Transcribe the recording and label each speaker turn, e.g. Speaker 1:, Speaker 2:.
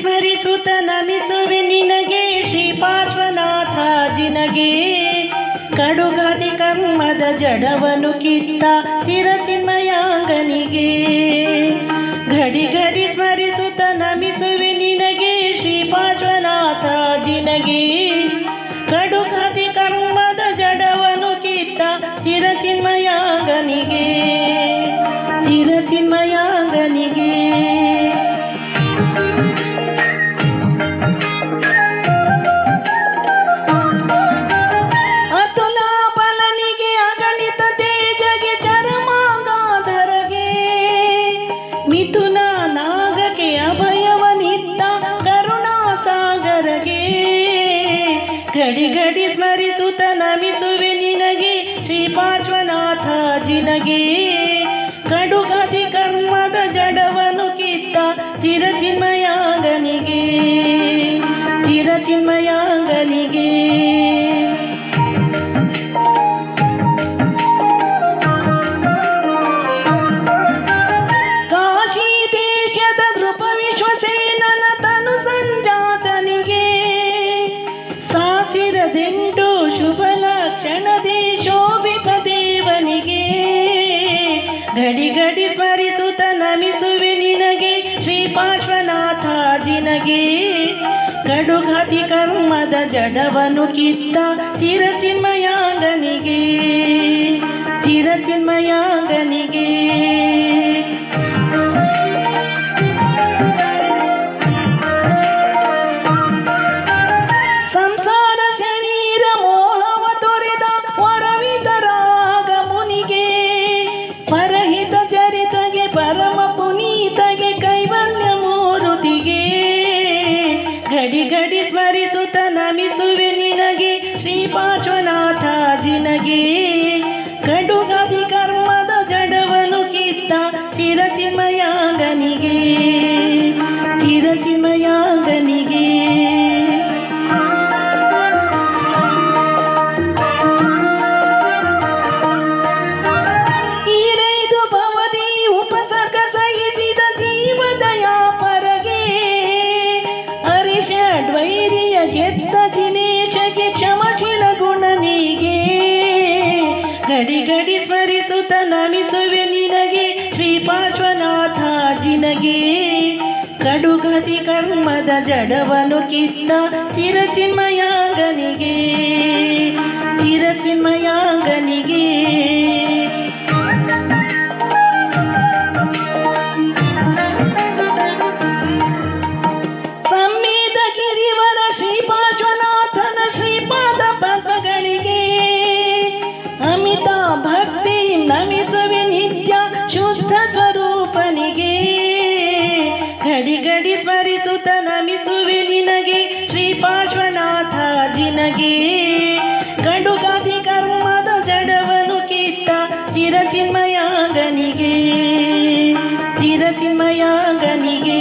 Speaker 1: ಸ್ಮರಿಸುತ್ತ ನಮಿಸುವೆ ನಿನಗೆ ಶ್ರೀ ಪಾರ್ಶ್ವನಾಥ ಜಿನಗೆ ಕಡುಗಾದಿ ಕರ್ಮದ ಜಡವನು ಕಿತ್ತ ಚಿರಚಿನ್ಮಯಾಂಗನಿಗೆ. ಘಡಿ ಗಡಿ ಸ್ಮರಿಸುತ್ತ ಜಿನಗೆ ಸ್ಮರಿಸುತ್ತ ನಮಿಸುವೆ ನಿನಗೆ ಶ್ರೀ ಪಾರ್ಶ್ವನಾಥ ಜಿನಗೆ ಕಡುಗತಿ ಸಾಸಿರದೆಂಟು ಶುಭ ಲಕ್ಷಣದಿ ಶೋಭಿಪ ದೇವನಿಗೆ. ಗಡಿ ಗಡಿ ಸ್ಮರಿಸುತ್ತ ನಮಿಸುವೆ ನಿನಗೆ ಶ್ರೀ ಪಾರ್ಶ್ವನಾಥ ಜಿನಗೆ. ಕಡುಗತಿ ಕರ್ಮದ ಜಡವನು ಕಿತ್ತ ಚಿರಚಿನ್ಮಯಾಂಗನಿಗೆ. ಚಿರಚಿನ್ಮಯಾಂಗನಿಗೆ. ನಮಿಸುವೆ ನಿನಗೆ ಶ್ರೀ ಪಾರ್ಶ್ವನಾಥ ಜಿನಗೆ ಹರಿಷಡ್ವೈರಿಯ ಗೆದ್ದ ಜಿನೇಶಗೆ ಕ್ಷಮಶೀಲ ಗುಣನಿಗೆ ಗಡಿ ಗಡಿ ಸ್ಮರಿಸುತ್ತ ನಮಿಸುವೆ ನಿನಗೆ ಶ್ರೀ ಪಾರ್ಶ್ವನಾಥ ಜಿನಗೆ. ಕಡುಗತಿ ಕರ್ಮದ ಜಡವನು ಕಿತ್ತ ಚಿರಚಿನ್ಮಯಾಂಗನಿಗೆ. ಚಿರಚಿನ್ಮಯಾಂಗನಿಗೆ. ಸ್ವರೂಪನಿಗೆ. ಗಡಿಗಡಿ ಸ್ಮರಿಸುತ್ತ ನಮಿಸುವೆ ನಿನಗೆ ಶ್ರೀ ಪಾರ್ಶ್ವನಾಥ ಜಿನಗೆ ಗಡುಗಾದಿ ಕರ್ಮದ ಜಡವನು ಕಿತ್ತ ಚಿರಚಿನ್ಮಯಾಂಗನಿಗೆ ಚಿರಚಿನ್ಮಯಾಂಗನಿಗೆ.